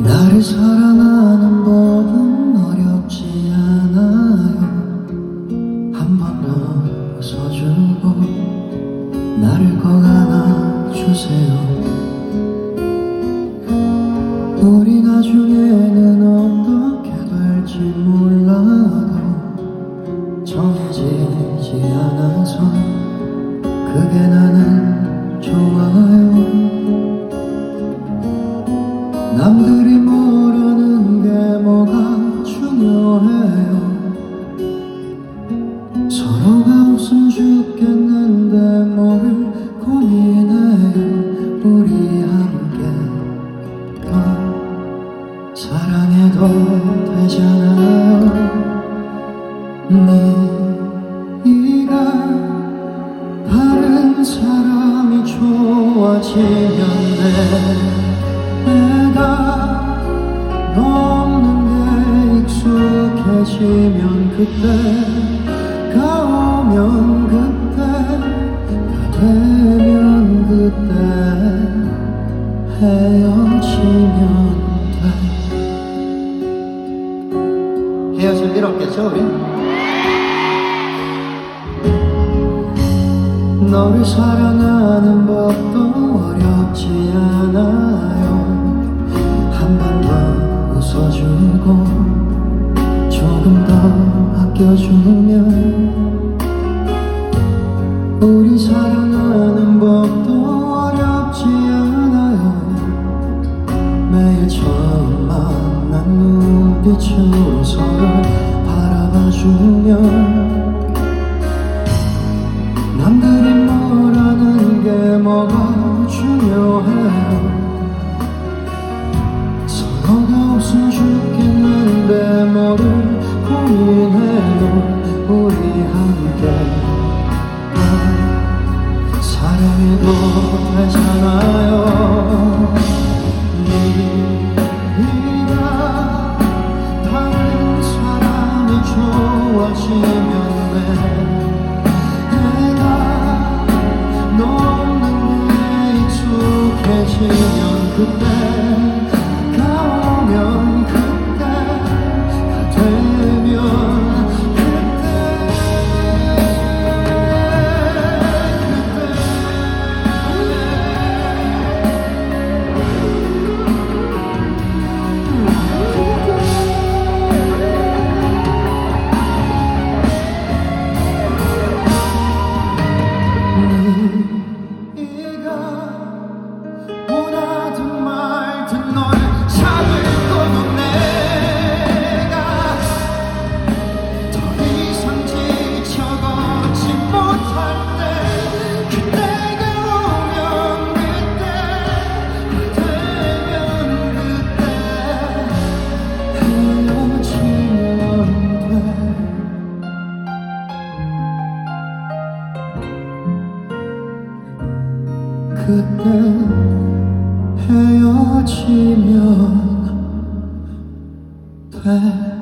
나를 사랑하 우리 나중에는 어떻게 될지 몰라도 정해지지 않아서 그게 나는 좋아요. 남들이 모르는 게 뭐가 중요해요. 서로가 웃음 죽겠는데 뭐를 고민해요 사랑해도 되잖아요. 네가 다른 사람이 좋아지면 내가 너 없는 게 익숙해지면 그때 없겠죠 우리? 너를 사랑하는 법도 어렵지 않아요 한 번 더 웃어주고 조금 더 아껴주면 우리 사랑하는 법도 빛으로 서로 바라봐주면 남들이 뭐라는 게 뭐가 중요해요 서로가 웃음 죽겠는데 뭐를 고민해요 우리 함께. 아, 사랑해도 되잖아요 그때 헤어지면 돼